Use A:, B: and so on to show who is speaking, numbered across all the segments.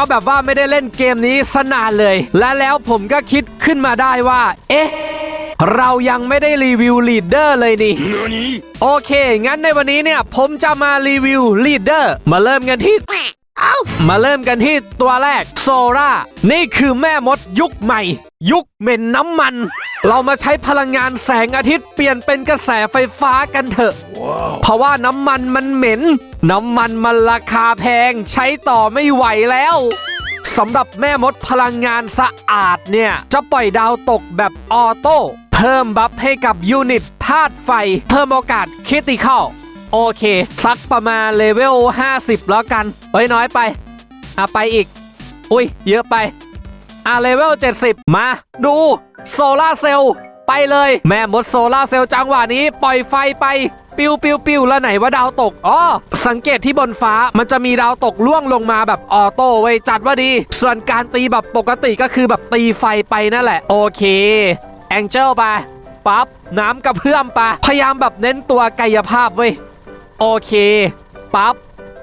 A: ก็แบบว่าไม่ได้เล่นเกมนี้สนานเลย และแล้วผมก็คิดขึ้นมาได้ว่า เอ๊ะเรายังไม่ได้รีวิวลีดเดอร์เลยนี่ โอเค งั้นในวันนี้เนี่ย ผมจะมารีวิวลีดเดอร์มาเริ่มกันที่มาเริ่มกันที่ตัวแรกโซรานี่คือแม่มดยุคใหม่ ยุคเหม็นน้ำมัน เรามาใช้พลังงานแสงอาทิตย์เปลี่ยนเป็นกระแสไฟฟ้ากันเถอะ เพราะว่าน้ำมันมันเหม็น น้ำมันมันราคาแพงใช้ต่อไม่ไหวแล้วสำหรับแม่มดพลังงานสะอาดเนี่ย จะปล่อยดาวตกแบบออโต้เพิ่มบัฟให้กับยูนิตธาตุไฟ เพิ่มโอกาสคริติคอลโอเค สักประมาณเลเวล 50 แล้วกันเฮ้ยน้อยไปอะไปอีก อุ้ยเยอะไปอะเลเวล 70 มา ดู โซลาเซลล์ ไปเลย แม่มดโซลาเซลล์จังหวะนี้ปล่อยไฟไปปิวปิวปิวแล้วไหนว่าดาวตก อ๋อ สังเกตที่บนฟ้ามันจะมีดาวตกล่วงลงมาแบบออโต้ไว้จัดว่าดี ส่วนการตีแบบปกติก็คือแบบตีไฟไปนั่นแหละ โอเค แองเจิลไป ปั๊บ น้ำกระเพื่อมไป พยายามแบบเน้นตัวกายภาพเว้ย โอเค ปั๊บ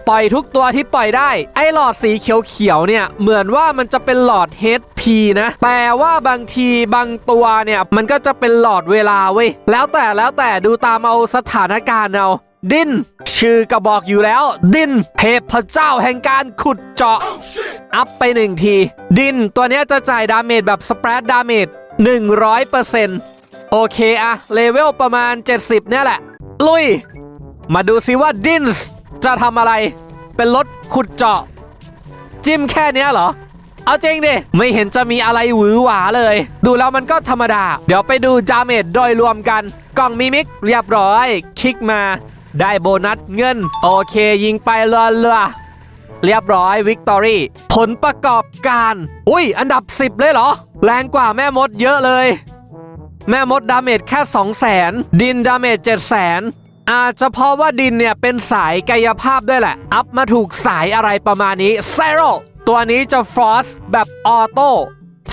A: ปล่อยทุกตัวที่ปล่อยได้ ไอ้หลอดสีเขียวๆเนี่ย เหมือนว่ามันจะเป็นหลอด HP นะ แต่ว่าบางทีบางตัวเนี่ย มันก็จะเป็นหลอดเวลาเว้ย แล้วแต่แล้วแต่ดูตามเอาสถานการณ์เอา ดิน ชื่อก็บอกอยู่แล้ว ดินเทพเจ้าแห่งการขุดเจาะ อัพไปหนึ่งที ดินตัวเนี้ยจะจ่ายดาเมจแบบสเปรดดาเมจ100%โอเคอะเลเวลประมาณ 70 เนี่ยแหละ ลุย มาดูซิว่าดินส จะทำอะไร เป็นรถขุดเจาะ จิ้มแค่เนี้ยเหรอ เอาจริงดิ ไม่เห็นจะมีอะไรหวือหวาเลย ดูแล้วมันก็ธรรมดา เดี๋ยวไปดูจาเมจโดยรวมกัน กล่องมิมิกเรียบร้อย คลิกมา ได้โบนัสเงิน โอเค ยิงไปเรือเรือเรียบร้อยวิกตอรี่ผลประกอบการ อุ้ย อันดับ 10 เลยเหรอ แรงกว่าแม่มดเยอะเลย แม่มดดาเมจแค่ 2 0 0แสนดินดาเมจ7 0 0แสน อาจจะเพราะว่าดินเนี่ยเป็นสายกายภาพด้วยแหละ อัพมาถูกสายอะไรประมาณนี้เซโรตัวนี้จะฟรอสแบบออโต้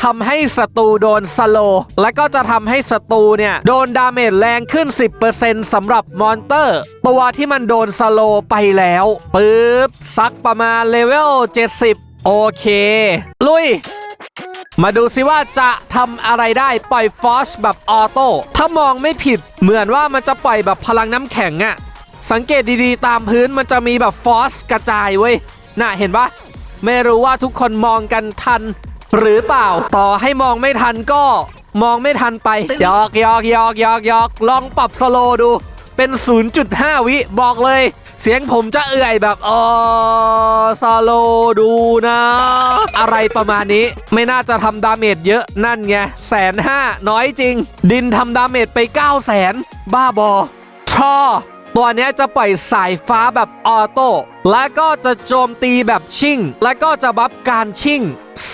A: ทำให้ศัตรูโดนสโล และก็จะทำให้ศัตรูเนี่ย โดนดาเมจแรงขึ้น 10%สำหรับมอนเตอร์ ตัวที่มันโดนสโลไปแล้วปึ๊บซักประมาณเลเวล 70 โอเค ลุย มาดูซิว่าจะทำอะไรได้ปล่อยฟอสแบบออโต้ถ้ามองไม่ผิด เหมือนว่ามันจะปล่อยแบบพลังน้ำแข็งอะสังเกตดีๆ ตามพื้นมันจะมีแบบฟอสกระจายเว้ยน่ะเห็นปะไม่รู้ว่าทุกคนมองกันทัน หรือเปล่าต่อให้มองไม่ทันก็มองไม่ทันไปยอกยอกยอกยอกยอกลองปรับสโลดู เป็น 0.5 วิบอกเลย เสียงผมจะเอื่อยแบบเออสโลดูนะ อะไรประมาณนี้ไม่น่าจะทำดาเมจเยอะนั่นไงแสนห้าน้อยจริง ดินทำดาเมจไป 9 0 0แสนบ้าบอทอตัวนี้จะปล่อยสายฟ้าแบบออโต้และก็จะโจมตีแบบชิ่ง และก็จะบัฟการชิ่ง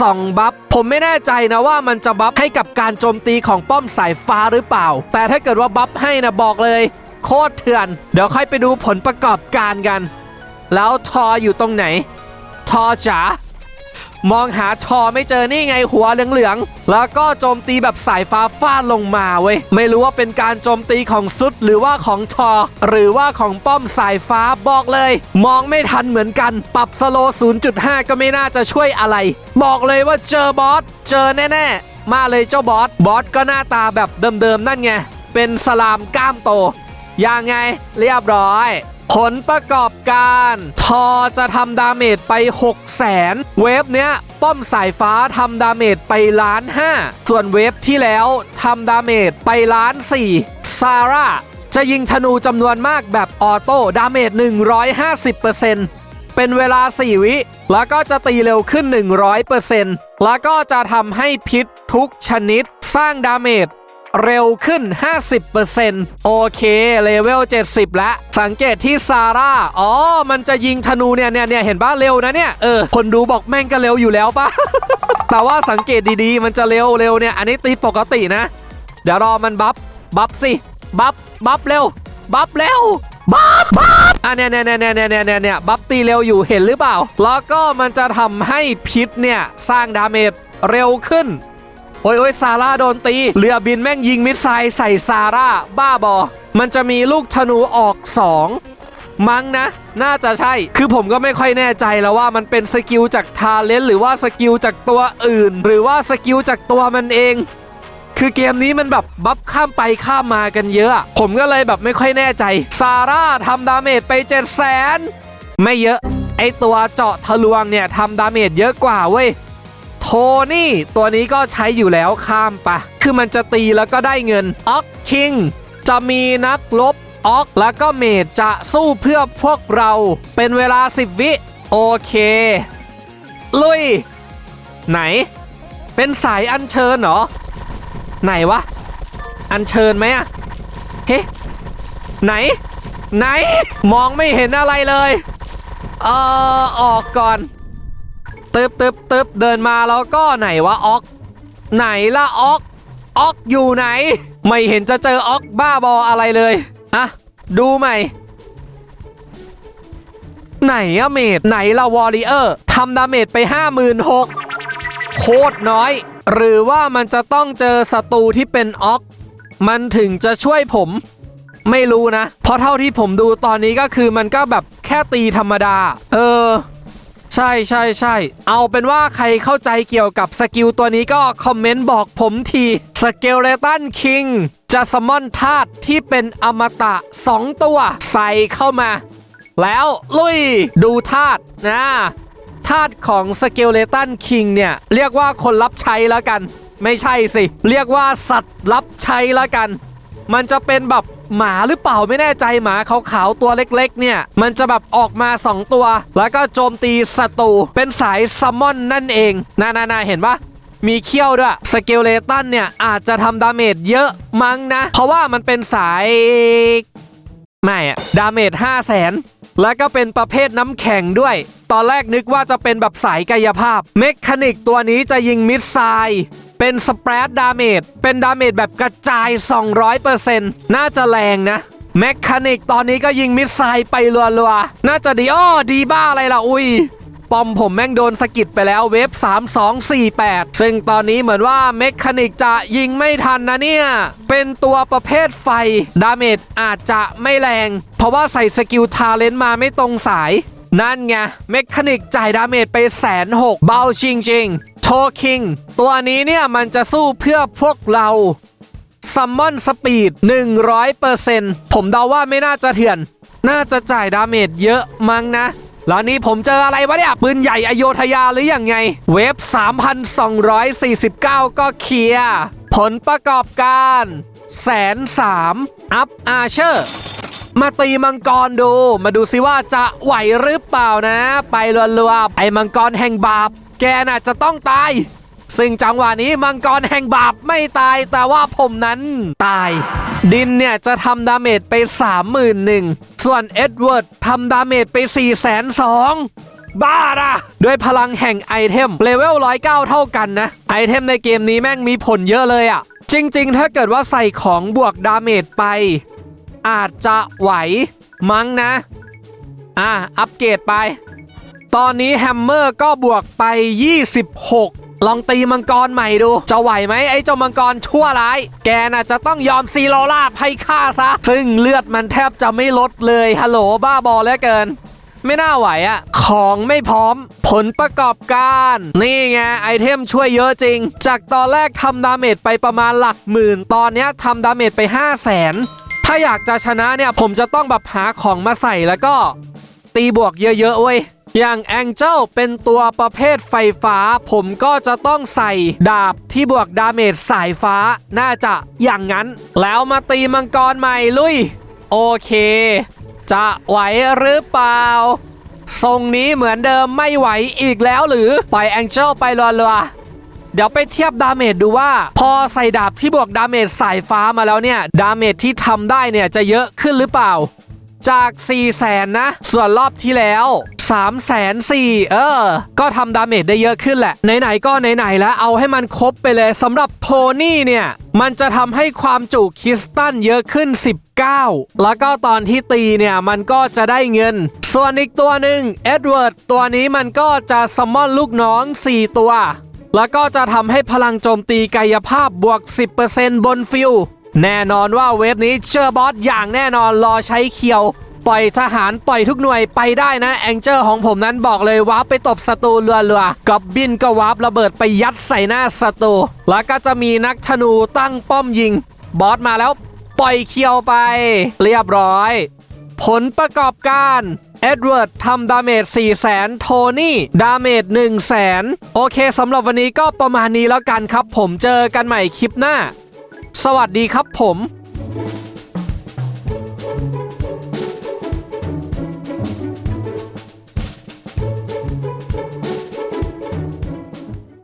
A: สองบัฟผมไม่แน่ใจนะว่ามันจะบัฟให้กับการโจมตีของป้อมสายฟ้าหรือเปล่า แต่ถ้าเกิดว่าบัฟให้นะบอกเลย โคตรเถื่อน เดี๋ยวค่อยไปดูผลประกอบการกัน แล้วทออยู่ตรงไหน ทอจ๋ามองหาทอไม่เจอนี่ไงหัวเหลืองๆ แล้วก็โจมตีแบบสายฟ้าฟาดลงมาเว้ย ไม่รู้ว่าเป็นการโจมตีของซุดหรือว่าของทอ หรือว่าของป้อมสายฟ้าบอกเลย มองไม่ทันเหมือนกัน ปรับสโลว์0.5 ก็ไม่น่าจะช่วยอะไร บอกเลยว่าเจอบอส เจอแน่ๆ มาเลยเจ้าบอส บอสก็หน้าตาแบบเดิมๆ นั่นไง เป็นสลามกล้ามโต ยังไงเรียบร้อย ผลประกอบการ ทอจะทำดาเมจไป 6 0แสนเวฟเนี้ย ป้อมสายฟ้าทำดาเมจไปล้านห้าส่วนเวฟที่แล้วทำดาเมจไปล้านสี่ซาร่าจะยิงธนูจำนวนมากแบบออโต้ดาเมจ 150%เป็นเวลา 4 วิ แล้วก็จะตีเร็วขึ้น 100%แล้วก็จะทำให้พิษทุกชนิด สร้างดาเมจ เร็วขึ้น 50%โอเค เลเวล 70 แล้ว สังเกตที่ซาร่า อ๋อ มันจะยิงธนูเนี่ยเนี่ยเนี่ยเห็นป่ะเร็วนะเนี่ย เออ คนดูบอกแม่งก็เร็วอยู่แล้วป่ะแต่ว่าสังเกตดีๆ มันจะเร็วเร็วเนี่ย อันนี้ตีปกตินะ เดี๋ยวรอมันบัฟ บัฟสิ บัฟ บัฟเร็ว บัฟเร็วบัฟบัฟอะเนี่ยเนี่ยเนี่ยเนี่ยเนี่ยเนี่ยเนี่ยบัฟตีเร็วอยู่เห็นหรือเปล่า แล้วก็มันจะทำให้พิษเนี่ยสร้างดาเมจเร็วขึ้น โอ้ยโอ้ยซาร่าโดนตี เรือบินแม่งยิงมิสไซล์ใส่ซาร่าบ้าบอ มันจะมีลูกธนูออก 2 มั้งนะ น่าจะใช่ คือผมก็ไม่ค่อยแน่ใจแล้วว่ามันเป็นสกิลจากทาเลนหรือว่าสกิลจากตัวอื่น หรือว่าสกิลจากตัวมันเอง คือเกมนี้มันแบบบัฟข้ามไปข้ามมากันเยอะ ผมก็เลยแบบไม่ค่อยแน่ใจ ซาร่าทำดาเมจไป7 0 0 0 0 0ไม่เยอะ ไอตัวเจาะทะลวงเนี่ยทำดาเมจเยอะกว่าเว้ย โทนี่ ตัวนี้ก็ใช้อยู่แล้วข้ามไป คือมันจะตีแล้วก็ได้เงินออกคิงจะมีนักลบออกแล้วก็เมจจะสู้เพื่อพวกเรา เป็นเวลา 10 วิ โอเค ลุย ไหน เป็นสายอัญเชิญเหรอ ไหนวะ อัญเชิญไหมอะเฮ้ไหน ไหน มองไม่เห็นอะไรเลย เออออกก่อน ตึบตึบตึบเดินมาแล้วก็ไหนวะออก ไหนละออกออกอยู่ไหน ไม่เห็นจะเจอออกบ้าบออะไรเลยอะดูใหม่ ไหนอะเมดไหนละวอริเออร์ทำดาเมจไป 56,000โคตรน้อย หรือว่ามันจะต้องเจอศัตรูที่เป็นออกมันถึงจะช่วยผม ไม่รู้นะ เพราะเท่าที่ผมดูตอนนี้ก็คือมันก็แบบแค่ตีธรรมดา เออ ใช่ใช่ใช่เอาเป็นว่าใครเข้าใจเกี่ยวกับสกิลตัวนี้ก็คอมเมนต์บอกผมทีสเกลเลตันคิงจะสมอนธาตุที่เป็นอมตะ 2 ตัว ใส่เข้ามา แล้วลุยดูธาตุนะธาตุของสเกลเลตันคิงเนี่ย เรียกว่าคนรับใช้แล้วกัน ไม่ใช่สิ เรียกว่าสัตว์รับใช้แล้วกัน มันจะเป็นแบบ หมาหรือเปล่าไม่แน่ใจหมาขาวๆตัวเล็กๆ เนี่ย มันจะแบบออกมา 2 ตัว แล้วก็โจมตีศัตรูเป็นสายซัมมอนนั่นเองนานานาเห็นปะมีเขี้ยวด้วยสเกลเลตันเนี่ย อาจจะทำดาเมจเยอะมั้งนะ เพราะว่ามันเป็นสายไม่อะดาเมจ5 0 0แสนแล้วก็เป็นประเภทน้ำแข็งด้วย ตอนแรกนึกว่าจะเป็นแบบสายกายภาพ เมคานิกตัวนี้จะยิงมิดไซล์ เป็นสเปรดดาเมจเป็นดาเมจแบบกระจาย 200%น่าจะแรงนะเมคานิกตอนนี้ก็ยิงมิดไซล์ไปรัวๆ น่าจะดีอ้อดีบ้าอะไรล่ะ อุ้ย ปอมผมแม่งโดนสกิดไปแล้วเวฟ 3248 ซึ่งตอนนี้เหมือนว่าเมคานิกจะยิงไม่ทันนะเนี่ย เป็นตัวประเภทไฟ ดาเมจอาจจะไม่แรง เพราะว่าใส่สกิลทาเลนต์มาไม่ตรงสาย นั่นไง เมคานิกจ่ายดาเมจไปแสนหกเบาจริงๆ ทคิงตัวนี้เนี่ยมันจะสู้เพื่อพวกเราซัมมอนสปีด100%ผมเดาว่าไม่น่าจะเถื่อน น่าจะจ่ายดาเมจเยอะมั้งนะ แล้วนี่ผมเจออะไรวะเนี่ย ปืนใหญ่อโยธยาหรืออยังไง เวฟ 3,249 ก็เคลียร์ผลประกอบการแสนสามอัพอาเชอร์ มาตีมังกรดู มาดูซิว่าจะไหวหรือเปล่านะ ไปรัวๆไอ้มังกรแห่งบาป แกน่ะจะต้องตาย ซึ่งจังหวะนี้มังกรแห่งบาปไม่ตายแต่ว่าผมนั้นตาย ดินเนี่ยจะทำดาเมจไป 31,000ส่วนเอ็ดเวิร์ดทำดาเมจไป 4 2 0 0 0บ้านะด้วยพลังแห่งไอเทมเลเวล109 เท่ากันนะ ไอเทมในเกมนี้แม่งมีผลเยอะเลยอะ่ะจริง ๆ ถ้าเกิดว่าใส่ของบวกดาเมจไป อาจจะไหวมั้งนะ อะ อัปเกรดไป ตอนนี้แฮมเมอร์ก็บวกไป 26 ลองตีมังกรใหม่ดู จะไหวไหมไอ้เจ้ามังกรชั่วร้าย แกน่ะจะต้องยอมซีโรลาบให้ฆ่าซะ ซึ่งเลือดมันแทบจะไม่ลดเลยฮัลโหลบ้าบอเหลือเกิน ไม่น่าไหวอะของไม่พร้อม ผลประกอบการ นี่ไงไอเทมช่วยเยอะจริง จากตอนแรกทำดาเมจไปประมาณหลักหมื่น ตอนนี้ทำดาเมจไป 5 0 0แสนถ้าอยากจะชนะเนี่ยผมจะต้องแบบหาของมาใส่แล้วก็ ตีบวกเยอะๆเว้ย อย่างแองเจิลเป็นตัวประเภทไฟฟ้า ผมก็จะต้องใส่ดาบที่บวกดาเมจสายฟ้าน่าจะอย่างนั้น แล้วมาตีมังกรใหม่ลุย โอเค จะไหวหรือเปล่า ทรงนี้เหมือนเดิมไม่ไหวอีกแล้วหรือปล่อยแองเจิลไปรัวเดี๋ยวไปเทียบดาเมจดูว่า พอใส่ดาบที่บวกดาเมจสายฟ้ามาแล้วเนี่ย ดาเมจที่ทำได้เนี่ยจะเยอะขึ้นหรือเปล่า จาก4 0 0แสนนะ ส่วนรอบที่แล้ว3 0 0แสนสี่เออ ก็ทำดาเมจได้เยอะขึ้นแหละ ไหน ๆ ก็ไหน ๆ แล้วเอาให้มันครบไปเลยสำหรับโทนี่เนี่ย มันจะทำให้ความจุคริสตัลเยอะขึ้น 19 แล้วก็ตอนที่ตีเนี่ย มันก็จะได้เงิน ส่วนอีกตัวหนึ่งเอ็ดเวิร์ดตัวนี้มันก็จะซัมมอนลูกน้อง 4 ตัว แล้วก็จะทำให้พลังโจมตีกายภาพบวก 10%บนฟิล แน่นอนว่าเวฟนี้เชอบอสอย่างแน่นอนรอใช้เคียว ปล่อยทหารปล่อยทุกหน่วยไปได้นะ แองเจอร์ของผมนั้นบอกเลยวาร์ปไปตบศัตรูเรือๆกับบินก็วาร์ประเบิดไปยัดใส่หน้าศัตรูแล้วก็จะมีนักธนูตั้งป้อมยิง บอสมาแล้วปล่อยเคียวไป เรียบร้อย ผลประกอบการเอ็ดเวิร์ดทำดาเมจ4 0 0 0 0 0โทนี่ ดาเมจ1 0 0 0 0 0โอเคสำหรับวันนี้ก็ประมาณนี้แล้วกันครับ ผมเจอกันใหม่คลิปหน้า สวัสดีครับผม